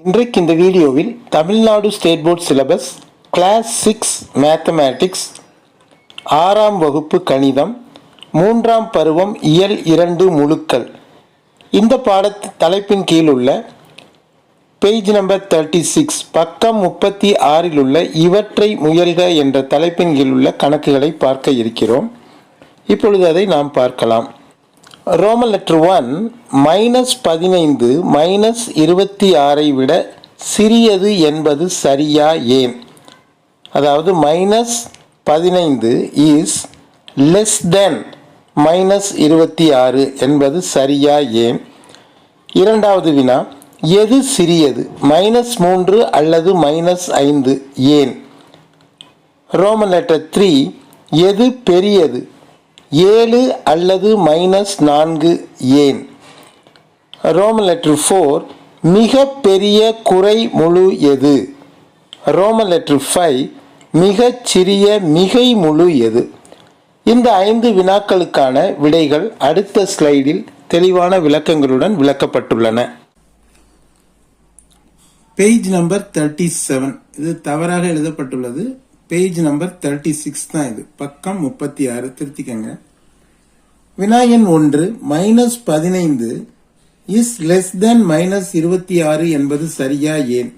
இன்றைக்கு இந்த வீடியோவில் Tamil Nadu state board syllabus class six mathematics ஆறாம் வகுப்பு கணிதம் மூன்றாம் பருவம் இயல் இரண்டு முழுக்கள். இந்த பாடத் தலைப்பின் கீழ் உள்ள பேஜ் நம்பர் தேர்ட்டி சிக்ஸ் பக்கம் முப்பத்தி ஆறில் உள்ள இவற்றை முயல்க என்ற தலைப்பின் கீழ் உள்ள கணக்குகளை பார்க்க இருக்கிறோம். இப்பொழுது அதை நாம் பார்க்கலாம். ரோமன் லெட்டர் ஒன் மைனஸ் பதினைந்து மைனஸ் இருபத்தி ஆறை விட சிறியது என்பது சரியா ஏன்? அதாவது மைனஸ் பதினைந்து இஸ் லெஸ் தென் மைனஸ் இருபத்தி ஆறு என்பது சரியா ஏன்? இரண்டாவது வினா எது சிறியது மைனஸ் மூன்று அல்லது மைனஸ் ஐந்து ஏன்? ரோமன் லெட்டர் த்ரீ எது பெரியது ஏழு அல்லது மைனஸ் நான்கு ஏன்? ரோமன் லெட்டர் ஃபோர் மிக பெரிய குறை முழு எது? ரோம லெட்டர் ஃபைவ் மிகச் சிறிய மிகை முழு எது? இந்த ஐந்து வினாக்களுக்கான விடைகள் அடுத்த ஸ்லைடில் தெளிவான விளக்கங்களுடன் விளக்கப்பட்டுள்ளன. பேஜ் நம்பர் தேர்ட்டி செவன் இது தவறாக எழுதப்பட்டுள்ளது. பேஜ் நம்பர் தேர்ட்டி சிக்ஸ் தான் இது. பக்கம் முப்பத்தி ஆறு. திருத்திக்கங்க. வினாயன் ஒன்று மைனஸ் பதினைந்து இஸ் லெஸ் தென் மைனஸ் இருபத்தி ஆறு என்பது சரியா ஏன்?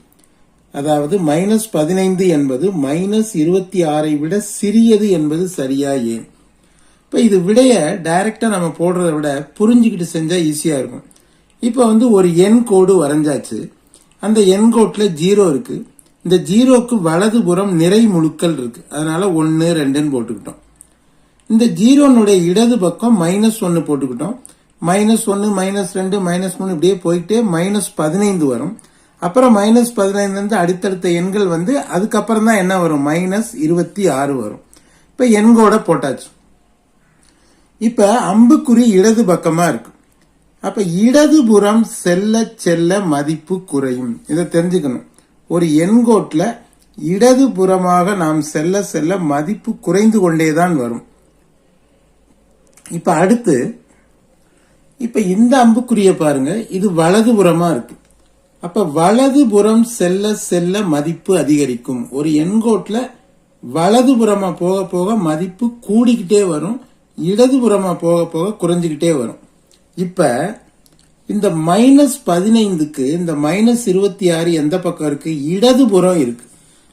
அதாவது மைனஸ் பதினைந்து என்பது மைனஸ் இருபத்தி ஆறை விட சிறியது என்பது சரியா ஏன்? இப்போ இது விடைய டைரக்டா நம்ம போடுறத விட புரிஞ்சுக்கிட்டு செஞ்சால் ஈஸியாக இருக்கும். இப்போ வந்து ஒரு எண் கோடு வரைஞ்சாச்சு. அந்த எண் கோட்டில் ஜீரோ இருக்குது இந்த ஜீரோக்கு வலது புறம் நிறை முழுக்கள் இருக்கு. அதனால ஒன்று ரெண்டுன்னு போட்டுக்கிட்டோம். இந்த ஜீரோனுடைய இடது பக்கம் மைனஸ் ஒன்று போட்டுக்கிட்டோம். மைனஸ் ஒன்று மைனஸ் ரெண்டு மைனஸ் மூணு இப்படியே போயிட்டே மைனஸ் பதினைந்து வரும். அப்புறம் மைனஸ் பதினைந்துலேருந்து அடுத்தடுத்த எண்கள் வந்து அதுக்கப்புறம் தான் என்ன வரும்? மைனஸ் இருபத்தி ஆறு வரும். இப்போ எண்கோட போட்டாச்சு. இப்போ அம்புக்குறி இடது பக்கமாக இருக்கு. அப்போ இடதுபுறம் செல்ல செல்ல மதிப்பு குறையும். இதை தெரிஞ்சுக்கணும். ஒரு எண்கோட்டில் இடதுபுறமாக நாம் செல்ல செல்ல மதிப்பு குறைந்து கொண்டேதான் வரும். இப்ப அடுத்து இப்ப இந்த அம்புக்குரியை பாருங்க இது வலதுபுறமா இருக்கு. அப்ப வலதுபுறம் செல்ல செல்ல மதிப்பு அதிகரிக்கும். ஒரு எண்கோட்டில் வலதுபுறமா போக போக மதிப்பு கூடிக்கிட்டே வரும் இடதுபுறமா போக போக குறைஞ்சுக்கிட்டே வரும். இப்ப இந்த மைனஸ் பதினைந்துக்கு இந்த மைனஸ் இருபத்தி ஆறு எந்த பக்கம் இருக்கு? இடதுபுறம் இருக்கு.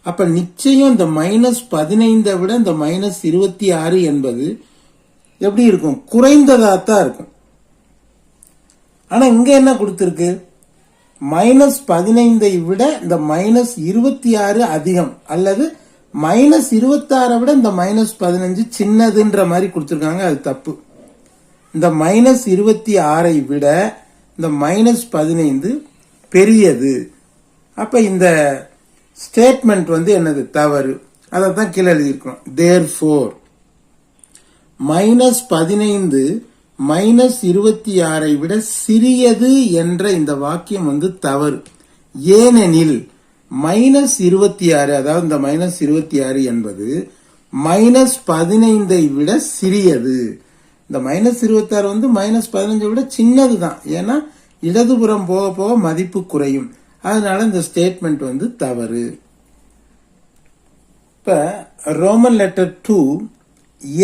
அப்ப நிச்சயம் இந்த மைனஸ் பதினைந்தை விட இந்த மைனஸ் இருபத்தி ஆறு என்பது எப்படி இருக்கும்? குறைந்ததா தான் இருக்கும். ஆனா இங்க என்ன கொடுத்துருக்கு? மைனஸ் பதினைந்தை விட இந்த மைனஸ் இருபத்தி ஆறு அதிகம். அல்லது மைனஸ் இருபத்தாறை விட இந்த மைனஸ் பதினஞ்சு சின்னதுன்ற மாதிரி கொடுத்துருக்காங்க. அது தப்பு. இந்த மைனஸ் இருபத்தி ஆறை விட இந்த மைனஸ் பதினைந்து பெரியது. அப்போ இந்த ஸ்டேட்மெண்ட் வந்து என்னது? தவறு. அதை தான் கீழே எழுதியிருக்கோம் தேர் ஃபோர் மைனஸ் பதினைந்து மைனஸ் இருபத்தி ஆறை விட சிறியது என்ற இந்த வாக்கியம் வந்து தவறு. ஏனெனில் மைனஸ் இருபத்தி ஆறு அதாவது இந்த மைனஸ் இருபத்தி ஆறு என்பது மைனஸ் பதினைந்தை விட சிறியது. இந்த மைனஸ் இருபத்தாறு வந்து மைனஸ் பதினஞ்சை விட சின்னது தான் ஏன்னா இடதுபுறம் போக போக மதிப்பு குறையும். அதனால இந்த ஸ்டேட்மெண்ட் வந்து தவறு. இப்போ ரோமன் லெட்டர் டூ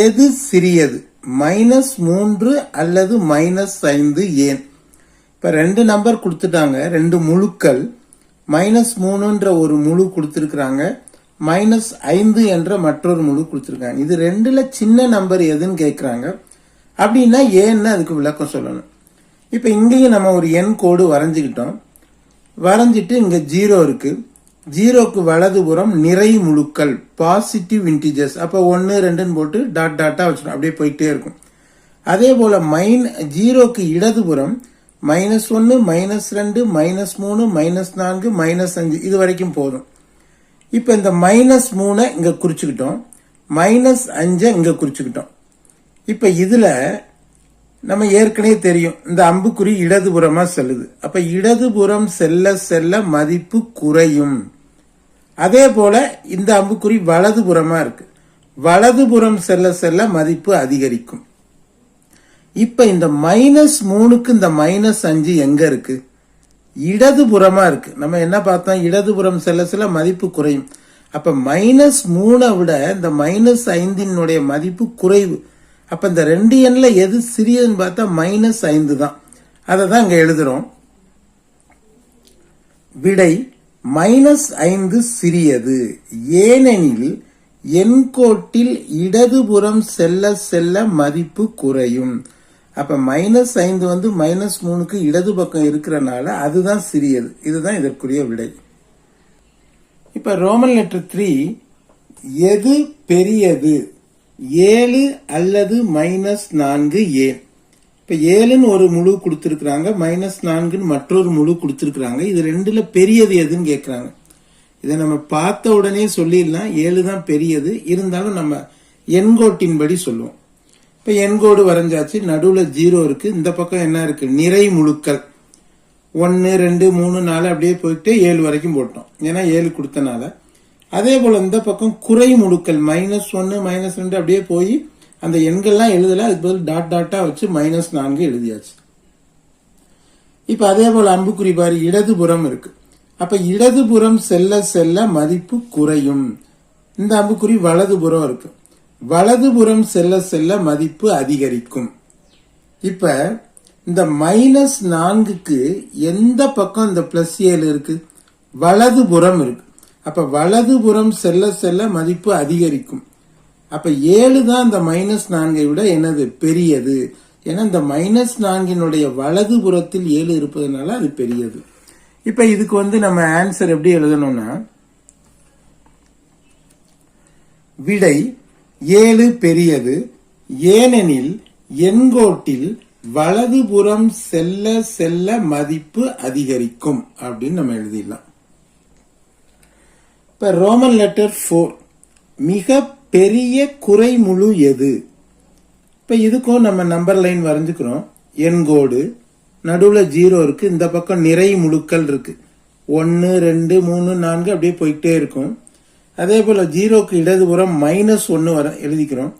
எது சிறியது? மைனஸ் மூன்று அல்லது மைனஸ் ஐந்து ஏன்? இப்போ ரெண்டு நம்பர் கொடுத்துட்டாங்க ரெண்டு முழுக்கள். மைனஸ் மூணுன்ற ஒரு முழு கொடுத்துருக்குறாங்க மைனஸ் ஐந்து என்ற மற்றொரு முழு கொடுத்துருக்காங்க. இது ரெண்டில் சின்ன நம்பர் எதுன்னு கேட்குறாங்க அப்படின்னா ஏன்னு அதுக்கு விளக்கம் சொல்லணும். இப்போ இங்கேயும் நம்ம ஒரு எண் கோடு வரைஞ்சிக்கிட்டோம். வரைஞ்சிட்டு இங்கே ஜீரோ இருக்குது ஜீரோக்கு வலதுபுறம் நிறை முழுக்கள் பாசிட்டிவ் இன்டிஜர்ஸ் அப்போ ஒன்று ரெண்டுன்னு போட்டு டாட் டாட்டாக வச்சிடும் அப்படியே போயிட்டே இருக்கும். அதே போல் மைன் ஜீரோக்கு இடதுபுறம் மைனஸ் ஒன்று மைனஸ் ரெண்டு மைனஸ் மூணு மைனஸ் நான்கு மைனஸ் அஞ்சு. இது வரைக்கும் போதும். இப்போ இந்த மைனஸ் மூணை இங்கே குறிச்சுக்கிட்டோம். மைனஸ் அஞ்சை இங்கே குறிச்சுக்கிட்டோம். இப்ப இதுல நம்ம ஏற்கனவே தெரியும். இந்த அம்புக்குறி இடதுபுறமாக செல்லுது. அப்ப இடதுபுறம் செல்ல செல்ல மதிப்பு குறையும். அதே போல இந்த அம்புக்குறி வலதுபுறமாக இருக்கு. வலதுபுறம் செல்ல செல்ல மதிப்பு அதிகரிக்கும். இப்ப இந்த மைனஸ் மூணுக்கு இந்த மைனஸ் அஞ்சு எங்க இருக்கு? இடதுபுறமா இருக்கு. நம்ம என்ன பார்த்தோம்? இடதுபுறம் செல்ல செல்ல மதிப்பு குறையும். அப்ப மைனஸ் மூணை விட இந்த மைனஸ் ஐந்தினுடைய மதிப்பு குறைவு. அப்ப இந்த ரெண்டு எண்ணில் எது சிறியதுன்னு பார்த்தா மைனஸ் ஐந்து தான். அதை தான் இங்க எழுதுறோம். விடை மைனஸ் ஐந்து சிறியது. ஏனெனில் எண்கோட்டில் இடதுபுறம் செல்ல செல்ல மதிப்பு குறையும். அப்ப மைனஸ் ஐந்து வந்து மைனஸ் மூணுக்கு இடது பக்கம் இருக்கிறனால அதுதான் சிறியது. இதுதான் இதற்குரிய விடை. இப்ப ரோமன் லெட்டர் த்ரீ எது பெரியது? ஏழு அல்லது மைனஸ் நான்கு ஏ. இப்போ ஏழுன்னு ஒரு முழு கொடுத்துருக்குறாங்க மைனஸ் நான்குன்னு மற்றொரு முழு கொடுத்துருக்குறாங்க. இது ரெண்டில் பெரியது எதுன்னு கேட்குறாங்க இதை நம்ம பார்த்த உடனே சொல்லிடலாம். ஏழு தான் பெரியது. இருந்தாலும் நம்ம எண்கோட்டின்படி சொல்லுவோம். இப்போ எண்கோடு வரைஞ்சாச்சு நடுவில் ஜீரோ இருக்குது இந்த பக்கம் என்ன இருக்குது நிறை முழுக்கள். ஒன்று ரெண்டு மூணு நாலு அப்படியே போயிட்டு ஏழு வரைக்கும் போட்டோம். ஏன்னா ஏழு கொடுத்தனால. அதே போல் இந்த பக்கம் குறை முடுக்கல் மைனஸ் ஒன்று மைனஸ் ரெண்டு அப்படியே போய் அந்த எண்கள்லாம் எழுதலை அதுக்கு பதில் டாட் டாட்டாக வச்சு மைனஸ் நான்கு எழுதியாச்சு. இப்போ அதே போல் அம்புக்குறி பாரு இடதுபுறம் இருக்கு. அப்போ இடதுபுறம் செல்ல செல்ல மதிப்பு குறையும். இந்த அம்புக்குறி வலதுபுறம் இருக்கு. வலதுபுறம் செல்ல செல்ல மதிப்பு அதிகரிக்கும். இப்போ இந்த மைனஸ் நான்குக்கு எந்த பக்கம் இந்த பிளஸ் ஏழு இருக்கு? வலதுபுறம் இருக்கு. அப்ப வலதுபுறம் செல்ல செல்ல மதிப்பு அதிகரிக்கும். அப்ப ஏழு தான் இந்த மைனஸ் நான்கை விட என்னது? பெரியது. ஏன்னா இந்த மைனஸ் நான்கினுடைய வலது புறத்தில் ஏழு இருப்பதனால அது பெரியது. இப்ப இதுக்கு வந்து நம்ம ஆன்சர் எப்படி எழுதணும்னா விடை ஏழு பெரியது. ஏனெனில் எண்கோட்டில் வலதுபுறம் செல்ல செல்ல மதிப்பு அதிகரிக்கும். அப்படின்னு நம்ம எழுதிடலாம். இப்போ ரோமன் லெட்டர் ஃபோர் மிக பெரிய குறைமுழு எது? இப்போ இதுக்கும் நம்ம நம்பர் லைன் வரைஞ்சுக்கிறோம். எண்கோடு நடுவில் ஜீரோ இருக்குது இந்த பக்கம் நிறை முழுக்கள் இருக்குது ஒன்று ரெண்டு மூணு நான்கு அப்படியே போயிட்டே இருக்கும். அதே போல் ஜீரோக்கு இடதுபுறம் மைனஸ் ஒன்று வர எழுதிக்கிறோம்.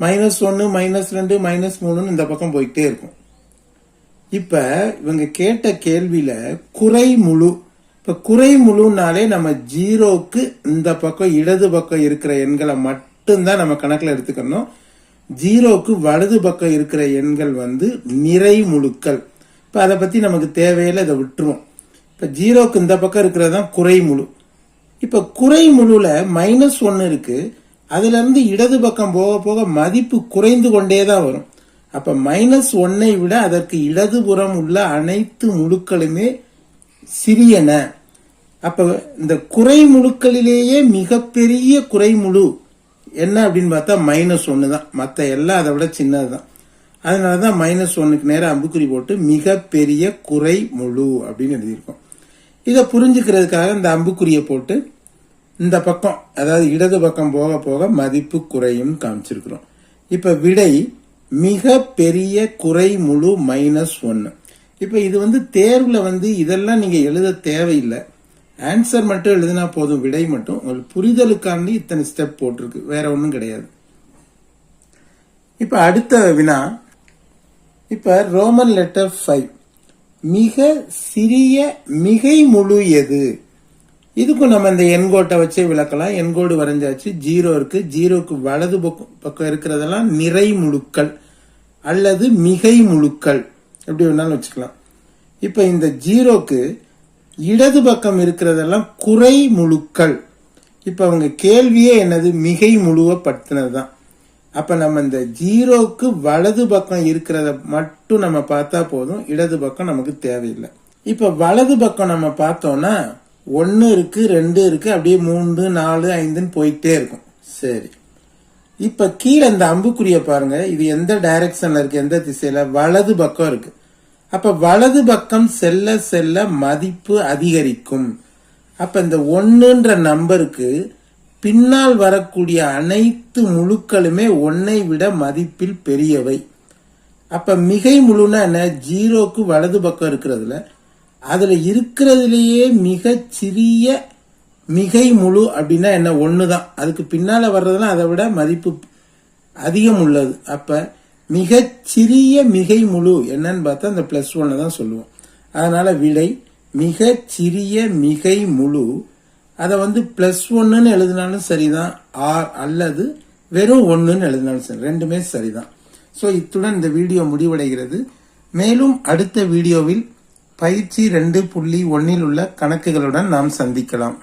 மைனஸ் ஒன்று மைனஸ் ரெண்டு மைனஸ் மூணுன்னு இந்த பக்கம் போயிட்டே இருக்கும். இப்போ இவங்க கேட்ட கேள்வியில் குறை முழு இப்போ குறை முழுனாலே நம்ம ஜீரோக்கு இந்த பக்கம் இடது பக்கம் இருக்கிற எண்களை மட்டும்தான் நம்ம கணக்கில் எடுத்துக்கணும். ஜீரோக்கு வலது பக்கம் இருக்கிற எண்கள் வந்து நிறை முழுக்கள். இப்போ அதை பற்றி நமக்கு தேவையில்லை இதை விட்டுருவோம். இப்போ ஜீரோக்கு இந்த பக்கம் இருக்கிறது தான் குறை முழு. இப்போ குறை முழுல மைனஸ் ஒன்று இருக்குது அதுலேருந்து இடது பக்கம் போக போக மதிப்பு குறைந்து கொண்டே தான் வரும். அப்போ மைனஸ் ஒன்னை விட அதற்கு இடதுபுறம் உள்ள அனைத்து முழுக்களுமே சிறியன. அப்போ இந்த குறை முழுக்களிலேயே மிகப்பெரிய குறை முழு. என்ன அப்படின்னு பார்த்தா மைனஸ் ஒன்று தான். மற்ற எல்லாம் அதை விட சின்னது தான். அதனால தான் மைனஸ் ஒன்றுக்கு நேரம் அம்புக்குறி போட்டு மிகப்பெரிய குறை முழு அப்படின்னு எழுதியிருக்கோம். இதை புரிஞ்சுக்கிறதுக்காக இந்த அம்புக்குறியை போட்டு இந்த பக்கம் அதாவது இடது பக்கம் போக போக மதிப்பு குறையும் காமிச்சிருக்கிறோம். இப்போ விடை மிக பெரிய குறை முழு மைனஸ் ஒன்று இப்போ இது வந்து தேர்வில் வந்து இதெல்லாம் நீங்கள் எழுத தேவையில்லை. ஆன்சர் மட்டும் எழுதினா போதும் விடை மட்டும். உங்களுக்கு புரிதலுக்காண்டி இத்தனை ஸ்டெப் போட்டிருக்கு. வேற ஒன்றும் கிடையாது. இப்போ அடுத்த வினா. இப்போ ரோமன் லெட்டர் ஃபைவ் மிக சிறிய மிகை முழு எது? இதுக்கும் நம்ம இந்த எண்கோட்டை வச்சே விளக்கலாம். எண்கோடு வரைஞ்சாச்சு. ஜீரோ இருக்கு. ஜீரோக்கு வலது பக்கம் பக்கம் இருக்கிறதெல்லாம் நிறை முழுக்கள் அல்லது மிகை முழுக்கள். எப்படி வேணாலும் வச்சுக்கலாம். இப்போ இந்த ஜீரோக்கு இடது பக்கம் இருக்கிறதெல்லாம் குறை முழுக்கள். இப்போ அவங்க கேள்வியே என்னது? மிகை முழுவப்படுத்தினது தான் அப்போ நம்ம இந்த ஜீரோக்கு வலது பக்கம் இருக்கிறத மட்டும் நம்ம பார்த்தா போதும். இடது பக்கம் நமக்கு தேவையில்லை. இப்போ வலது பக்கம் நம்ம பார்த்தோம்னா ஒன்று இருக்கு ரெண்டு இருக்கு அப்படியே மூன்று நாலு ஐந்துன்னு போயிட்டே இருக்கும். சரி. இப்போ கீழே இந்த அம்புக்குரிய பாருங்க. இது எந்த டைரக்ஷன்ல இருக்கு? எந்த திசையில? வலது பக்கம் இருக்கு. அப்ப வலது பக்கம் செல்ல செல்ல மதிப்பு அதிகரிக்கும். அப்ப இந்த ஒன்னுன்ற நம்பருக்கு பின்னால் வரக்கூடிய அனைத்து முழுக்களுமே ஒன்னை விட மதிப்பில் பெரியவை. அப்ப மிகை முழுனா என்ன? ஜீரோக்கு வலது பக்கம் இருக்கிறதுல அதுல இருக்கிறதுலேயே மிக சிறிய மிகை முழு அப்படின்னா என்ன? ஒன்று தான் அதுக்கு பின்னால் வர்றதுலாம் அதை விட மதிப்பு அதிகம் உள்ளது. அப்போ மிகச் சிறிய மிகை முழு. என்னன்னு பார்த்தா அந்த பிளஸ் ஒன்னை தான் சொல்லுவோம். அதனால விடை மிகச் சிறிய மிகை முழு. அதை வந்து பிளஸ் ஒன்னுன்னு எழுதினாலும் சரிதான். ஆர் அல்லது வெறும் ஒன்றுன்னு எழுதினாலும் சரி ரெண்டுமே சரிதான். ஸோ இத்துடன் இந்த வீடியோ முடிவடைகிறது. மேலும் அடுத்த வீடியோவில் பயிற்சி ரெண்டு புள்ளி ஒன்னில் உள்ள கணக்குகளுடன் நாம் சந்திக்கலாம்.